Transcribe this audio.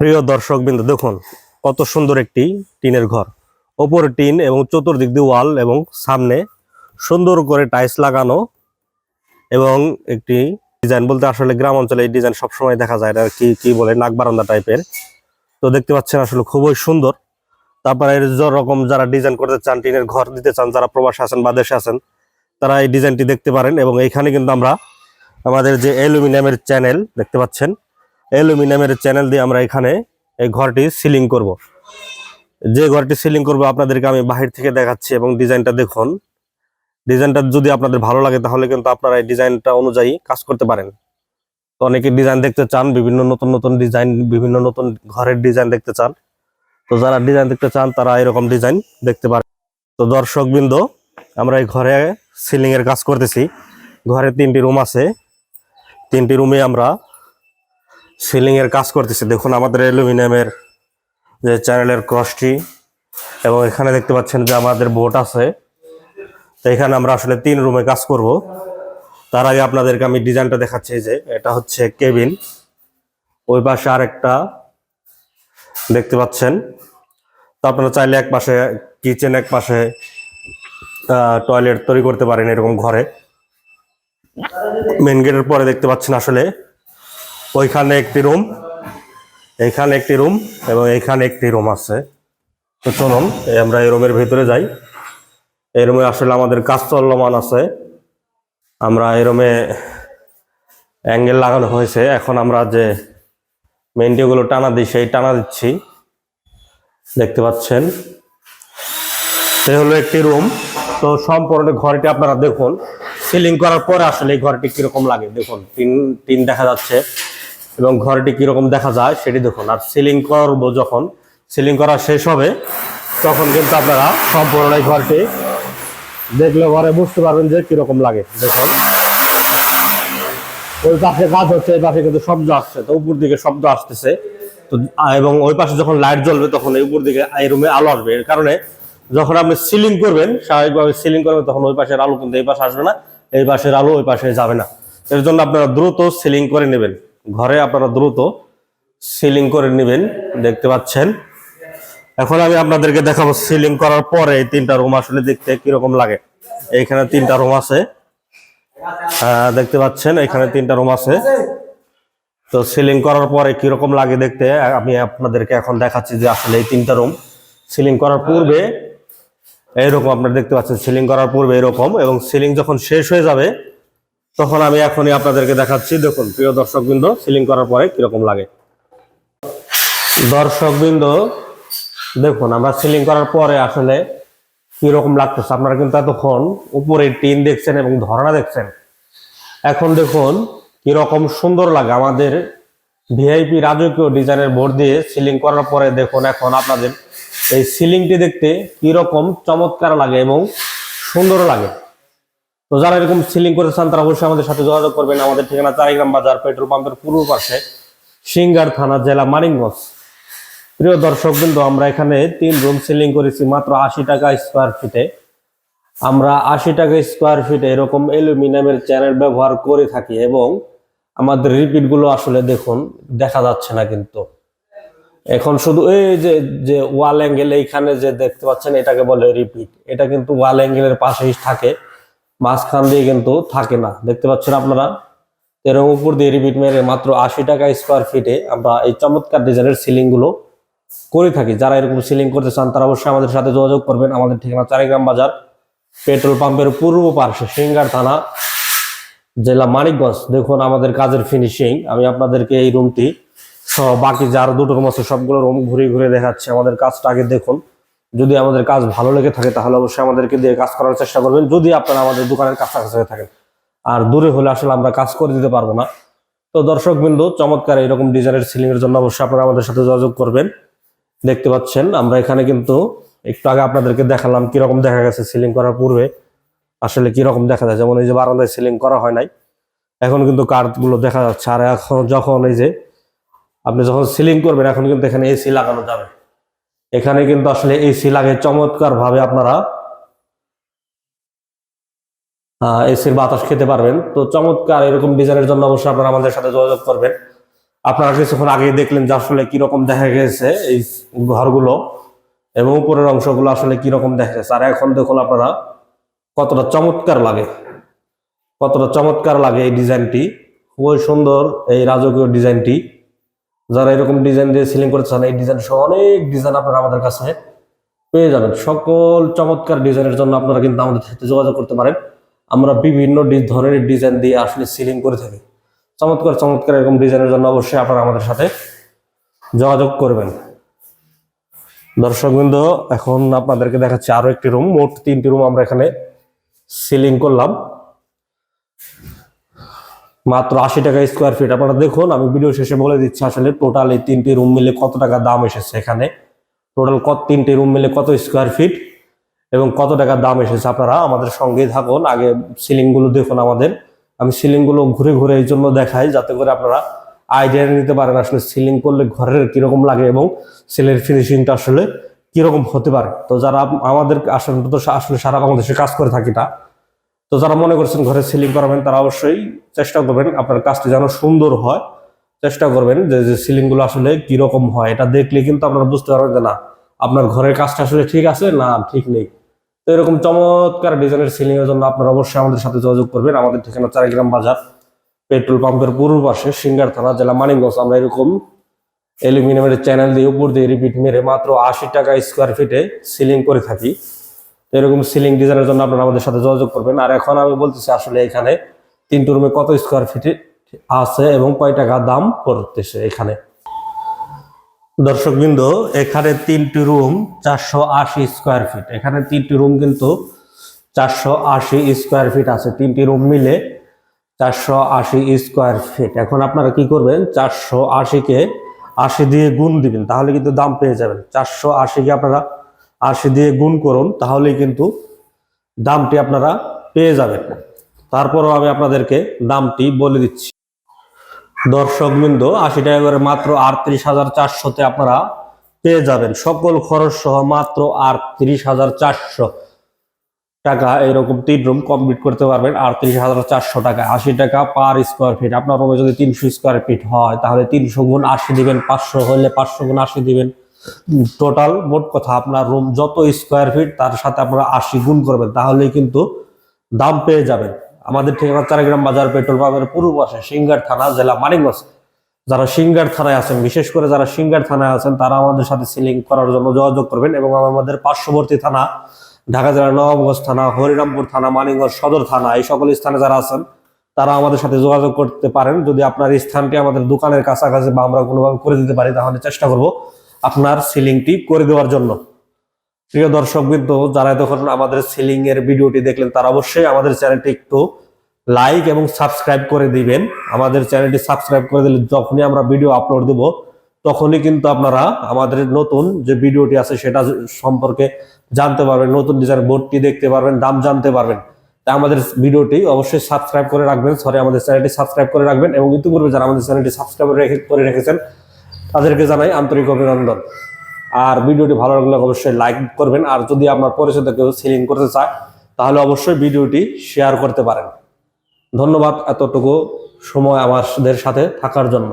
প্রিয় দর্শক বিন্দু, দেখুন কত সুন্দর একটি টিনের ঘর। ওপরে টিন এবং চতুর্দিক দিয়ে ওয়াল এবং সামনে সুন্দর করে টাইলস লাগানো এবং একটি ডিজাইন বলতে আসলে গ্রাম অঞ্চলে এই ডিজাইন সবসময় দেখা যায় এটা কি কি বলে, নাক বারান্দা টাইপের। তো দেখতে পাচ্ছেন আসলে খুবই সুন্দর। তারপরে এর রকম যারা ডিজাইন করতে চান, টিনের ঘর দিতে চান, যারা প্রবাসে আছেন বা দেশে আছেন, তারা এই ডিজাইনটি দেখতে পারেন এবং এইখানে কিন্তু আমরা আমাদের যে অ্যালুমিনিয়ামের চ্যানেল দেখতে পাচ্ছেন। অ্যালুমিনিয়ামের চ্যানেল দিয়ে আমরা এখানে এই ঘরটি সিলিং করব। যে ঘরটি সিলিং করব আপনাদেরকে আমি বাহির থেকে দেখাচ্ছি এবং ডিজাইনটা দেখুন। ডিজাইনটা যদি আপনাদের ভালো লাগে তাহলে কিন্তু আপনারা এই ডিজাইনটা অনুযায়ী কাজ করতে পারেন। তো অনেকে ডিজাইন দেখতে চান, বিভিন্ন নতুন নতুন ডিজাইন, বিভিন্ন নতুন ঘরের ডিজাইন দেখতে চান। তো যারা ডিজাইন দেখতে চান তারা এরকম ডিজাইন দেখতে পারেন। তো দর্শকবৃন্দ, আমরা এই ঘরে সিলিং এর কাজ করতেছি। ঘরে তিনটি রুম আছে। তিনটি রুমে আমরা সিলিং এর কাজ করতেছে। দেখুন, আমাদের অ্যালুমিনিয়ামের যে চ্যানেলের ক্রসটি এবং এখানে দেখতে পাচ্ছেন যে আমাদের বোট আছে। তো এখানে আমরা আসলে তিন রুমে কাজ করব। তার আগে আপনাদেরকে আমি ডিজাইনটা দেখাচ্ছি যে, এটা হচ্ছে কেবিন ওই পাশে আরেকটা দেখতে পাচ্ছেন। তো আপনারা চাইলে এক পাশে কিচেন এক পাশে টয়লেট তৈরি করতে পারেন এরকম ঘরে। মেন গেটের পরে দেখতে পাচ্ছেন আসলে ওইখানে একটি রুম এইখানে একটি রুম এবং এইখানে একটি রুম আছে। তো চলুন, আমরা এই রুমের ভিতরে যাই। এই রুমে আসলে আমাদের কাজ চলমান আছে। আমরা এই রুমে অ্যাঙ্গেল লাগানো হয়েছে। এখন আমরা যে মেনটিগুলো টানা দিই, সেই টানা দিচ্ছি। দেখতে পাচ্ছেন? এই হলো একটি রুম। তো সম্পূর্ণ ঘরটি আপনারা দেখুন। সিলিং করার পরে আসলে এই ঘরটি কীরকম লাগে, দেখুন। টিন টিন দেখা যাচ্ছে। এবং ঘরটি কীরকম দেখা যায় সেটি দেখুন। আর সিলিং করব যখন, সিলিং করা শেষ হবে, তখন কিন্তু আপনারা সম্পূর্ণ এই ঘরটি দেখলে ঘরে বুঝতে পারবেন যে কীরকম লাগে। দেখুন। ওই পাশে কাজ হচ্ছে, এই পাশে কিন্তু শব্দ আসছে, তো উপর দিকে শব্দ আসতেছে। তো এবং ওই পাশে যখন লাইট জ্বলবে, তখন এই উপর দিকে এই রুমে আলো আসবে। এর কারণে যখন আপনি সিলিং করবেন, স্বাভাবিকভাবে সিলিং করবেন, তখন ওই পাশের আলো কিন্তু এই পাশে আসবে না, এই পাশের আলো ওই পাশে যাবে না। এর জন্য আপনারা দ্রুত সিলিং করে নেবেন। ঘরে আপনারা দ্রুত সিলিং করে নেবেন, দেখতে পাচ্ছেন। এখন আমি আপনাদেরকে দেখাবো সিলিং করার পরে তিনটা রুম আসলে দেখতে কীরকম লাগে। এইখানে তিনটা রুম আছে। দেখতে পাচ্ছেন এখানে তিনটা রুম আছে। তো সিলিং করার পরে কীরকম লাগে দেখতে, আমি আপনাদেরকে এখন দেখাচ্ছি যে আসলে এই তিনটা রুম সিলিং করার পূর্বে এইরকম, আপনারা দেখতে পাচ্ছেন, সিলিং করার পূর্বে এরকম এবং সিলিং যখন শেষ হয়ে যাবে তখন আমি এখনই আপনাদেরকে দেখাচ্ছি, দেখুন, প্রিয় দর্শকবৃন্দ সিলিং করার পরে কীরকম লাগে। দর্শকবৃন্দ, দেখুন, আমরা সিলিং করার পরে আসলে কীরকম লাগতেছে। আপনারা কিন্তু এতক্ষণ উপরে টিন দেখছেন এবং ধরনা দেখছেন। এখন দেখুন, কীরকম সুন্দর লাগে আমাদের ভিআইপি রাজকীয় ডিজাইনের বোর্ড দিয়ে সিলিং করার পরে দেখুন, এখন আপনাদের এই সিলিংটি দেখতে কীরকম চমৎকার লাগে এবং সুন্দর লাগে। তো যারা এরকম সিলিং করে চান, তারা অবশ্যই আমাদের সাথে যোগাযোগ করবেন। আমাদের ঠিকানা চারিগ্রাম বাজার, পেট্রোল পাম্পের পূর্ব পাশে, সিঙ্গার থানা, জেলা মানিকগঞ্জ। প্রিয় দর্শক বিন্দু, আমরা এখানে তিন রুম সিলিং করেছি, মাত্র আশি টাকা স্কোয়ার ফিটে আমরা আশি টাকা স্কোয়ার ফিটে এরকম অ্যালুমিনিয়ামের চ্যানেল ব্যবহার করে থাকি এবং আমাদের রিপিটগুলো আসলে দেখুন, দেখা যাচ্ছে না কিন্তু। এখন শুধু এই যে যে ওয়াল অ্যাঙ্গেল এইখানে যে দেখতে পাচ্ছেন, এটাকে বলে রিপিট এটা কিন্তু ওয়াল অ্যাঙ্গেলের পাশেই থাকে। মাঝখান দিয়ে কিন্তু থাকে না। দেখতে পাচ্ছেন আপনারা? এরকম উপর দিয়ে রিপিট মেরে মাত্র আশি টাকা স্কোয়ার ফিটে আমরা এই চমৎকার ডিজাইনের সিলিংগুলো করে থাকি। যারা এরকম সিলিং করতে চান, তারা অবশ্যই আমাদের সাথে যোগাযোগ করবেন। আমাদের ঠিকানা চারিগ্রাম বাজার, পেট্রোল পাম্পের পূর্ব পার্শ্বে, সিঙ্গার থানা, জেলা মানিকগঞ্জ। দেখুন, আমাদের কাজের ফিনিশিং আমি আপনাদেরকে এই রুমটি সহ বাকি যার দুটো রুম আছে, সবগুলো রুম ঘুরে ঘুরে দেখাচ্ছি। আমাদের কাজটা আগে দেখুন। যদি আমাদের কাজ ভালো লেগে থাকে, তাহলে অবশ্যই আমাদেরকে দিয়ে কাজ করার চেষ্টা করবেন, যদি আপনারা আমাদের দোকানের কাছাকাছি থাকেন। আর দূরে হলে আসলে আমরা কাজ করে দিতে পারব না। তো দর্শক বিন্দু, চমৎকার এরকম ডিজাইনের সিলিং এর জন্য অবশ্যই আপনারা আমাদের সাথে যোগাযোগ করবেন। দেখতে পাচ্ছেন, আমরা এখানে কিন্তু একটু আগে আপনাদেরকে দেখালাম কীরকম দেখা গেছে সিলিং করার পূর্বে। আসলে কীরকম দেখা যায়, যেমন এই যে বারান্দায় সিলিং করা হয় নাই। এখন কিন্তু গুলো দেখা যাচ্ছে, আর এখন যখন এই যে আপনি যখন সিলিং করবেন, এখন কিন্তু এখানে এসি লাগানো যাবে। এখানে কিন্তু আসলে এসি লাগে। চমৎকার ভাবে আপনারা এসির বাতাস খেতে পারবেন। তো চমৎকার এরকম ডিজাইনের জন্য অবশ্যই আপনারা আমাদের সাথে যোগাযোগ করবেন। আপনারা কিছুক্ষণ আগে দেখলেন যে আসলে কীরকম দেখা গেছে এই ঘরগুলো এবং উপরের অংশগুলো আসলে কীরকম দেখা গেছে। আর এখন দেখুন আপনারা কতটা চমৎকার লাগে। কতটা চমৎকার লাগে এই ডিজাইনটি। খুবই সুন্দর এই রাজকীয় ডিজাইনটি। যারা এরকম ডিজাইন দিয়ে সিলিং করতে চান, এই ডিজাইন সহ অনেক ডিজাইন আপনারা আমাদের কাছে পেয়ে যাবেন। সকল চমৎকার ডিজাইনের জন্য আপনারা কিন্তু আমাদের সাথে যোগাযোগ করতে পারেন। আমরা বিভিন্ন ধরনের ডিজাইন দিয়ে আসলে সিলিং করে থাকি। চমৎকার চমৎকার এরকম ডিজাইনের জন্য অবশ্যই আপনারা আমাদের সাথে যোগাযোগ করবেন। দর্শকবৃন্দ, এখন আপনাদেরকে দেখাচ্ছি আরও একটি রুম মোট তিনটি রুম আমরা এখানে সিলিং করলাম। মাত্র আশি টাকা স্কোয়ার ফিট আপনারা দেখুন, আমি ভিডিও শেষে বলে দিচ্ছি আসলে টোটাল এই তিনটি রুম মিলে কত টাকা দাম এসেছে এখানে। টোটাল কত তিনটি রুম মিলে কত স্কোয়ার ফিট এবং কত টাকা দাম এসেছে আপনারা আমাদের সঙ্গেই থাকুন। আগে সিলিংগুলো দেখুন আমাদের। আমি সিলিংগুলো ঘুরে ঘুরে এই জন্য দেখাই, যাতে করে আপনারা আইডিয়া নিতে পারেন আসলে সিলিং করলে ঘরের কীরকম লাগে এবং সিলের ফিনিশিংটা আসলে কীরকম হতে পারে। তো যারা আমাদের আসলে আসলে সারা বাংলাদেশে কাজ করে থাকি না তো যারা মনে করছেন ঘরে সিলিং করাবেন, তারা অবশ্যই চেষ্টা করবেন আপনার কাজটি যেন সুন্দর হয়। চেষ্টা করবেন যে যে সিলিংগুলো আসলে কীরকম হয়। এটা দেখলে কিন্তু আপনারা বুঝতে পারবেন যে, না, আপনার ঘরের কাজটা আসলে ঠিক আছে, না, ঠিক নেই। তো এরকম চমৎকার ডিজাইনের সিলিং এর জন্য আপনারা অবশ্যই আমাদের সাথে যোগাযোগ করবেন। আমাদের ঠিকানা চারিগ্রাম বাজার, পেট্রোল পাম্পের পূর্ব পাশে, সিঙ্গার থানা, জেলা মানিকগঞ্জ। আমরা এরকম অ্যালুমিনিয়ামের চ্যানেল দিয়ে, উপর দিয়ে রিপিট মেরে মাত্র আশি টাকা স্কোয়ার ফিটে সিলিং করে থাকি। এরকম সিলিং ডিজাইনের জন্য আপনারা আমাদের সাথে যোগাযোগ করবেন। আর এখন আমি বলতেছি আসলে এখানে তিনটি রুমে কত স্কোয়ার ফিটে আছে এবং কয় টাকা দাম পড়তেছে এখানে? দর্শকবৃন্দ, এখানে তিনটি রুম চারশো আশি স্কোয়ার ফিট এখানে তিনটি রুম কিন্তু চারশো আশি স্কোয়ার ফিট আছে। তিনটি রুম মিলে চারশো আশি স্কোয়ার ফিট এখন আপনারা কি করবেন? চারশো আশিকে আশি দিয়ে গুণ দিবেন, তাহলে কিন্তু দাম পেয়ে যাবেন। চারশো আশিকে আপনারা আশি দিয়ে গুণ করুন, তাহলেই কিন্তু দামটি আপনারা পেয়ে যাবেন। তারপরও আমি আপনাদেরকে দামটি বলে দিচ্ছি। দর্শকবৃন্দ আশি টাকা করে মাত্র আটত্রিশ হাজার চারশোতে আপনারা পেয়ে যাবেন। সকল খরচ সহ মাত্র আটত্রিশ হাজার চারশো টাকা এরকম তিন রুম কমপ্লিট করতে পারবেন, আটত্রিশ হাজার চারশো টাকা। আশি টাকা পার স্কোয়ার ফিট। আপনার রুমে যদি তিনশো স্কোয়ার ফিট হয়, তাহলে তিনশো গুণ আশি দিবেন, পাঁচশো হলে পাঁচশো গুণ আশি দিবেন। টোটাল মোট কথা আপনার রুম যত স্কোয়ার ফিট তার সাথে আপনারা আশি গুণ করবেন, তাহলেই কিন্তু দাম পেয়ে যাবেন। আমাদের ঠিকানা চারাগ্রাম বাজার পেট্রোল পাম্পের পূর্ব পাশে সিঙ্গার থানা, জেলা মানিকগঞ্জ। যারা সিঙ্গার থানায় আছেন, বিশেষ করে যারা সিঙ্গার থানায় আছেন, তারা আমাদের সাথে সিলিং করার জন্য যোগাযোগ করবেন এবং আমাদের পার্শ্ববর্তী থানা, ঢাকা জেলার নবাবগঞ্জ থানা, হরিরামপুর থানা, মানিকগঞ্জ সদর থানা, এই সকল স্থানে যারা আছেন, তারা আমাদের সাথে যোগাযোগ করতে পারেন। যদি আপনার স্থানটি আমাদের দোকানের কাছাকাছি বা আমরা কোনোভাবে করে দিতে পারি, তাহলে চেষ্টা করব। আপনার সিলিংটি করে দেওয়ার জন্য। প্রিয় দর্শক বৃন্দ, যারা এতক্ষণ আমাদের সিলিং এর ভিডিওটি দেখলেন, তারা অবশ্যই আমাদের চ্যানেলটি একটু লাইক এবং সাবস্ক্রাইব করে দিবেন। আমাদের চ্যানেলটি সাবস্ক্রাইব করে দিলে যখনই আমরা ভিডিও আপলোড দেব, তখনই কিন্তু আপনারা আমাদের নতুন যে ভিডিওটি আছে, সেটা সম্পর্কে জানতে পারবেন, নতুন ডিজাইন বোর্ডটি দেখতে পারবেন, দাম জানতে পারবেন। তাই আমাদের ভিডিওটি অবশ্যই সাবস্ক্রাইব করে রাখবেন। সরি আমাদের চ্যানেলটি সাবস্ক্রাইব করে রাখবেন এবং ইতিপূর্বে যারা আমাদের চ্যানেলটি সাবস্ক্রাইব করে রেখে- করে রেখেছেন তাদেরকে জানাই আন্তরিক অভিনন্দন। আর ভিডিওটি ভালো লাগলে অবশ্যই লাইক করবেন, আর যদি আপনার পরিচিত কেউ সেলিং করতে চায়, তাহলে অবশ্যই ভিডিওটি শেয়ার করতে পারেন। ধন্যবাদ এতটুকু সময় আমাদের সাথে থাকার জন্য।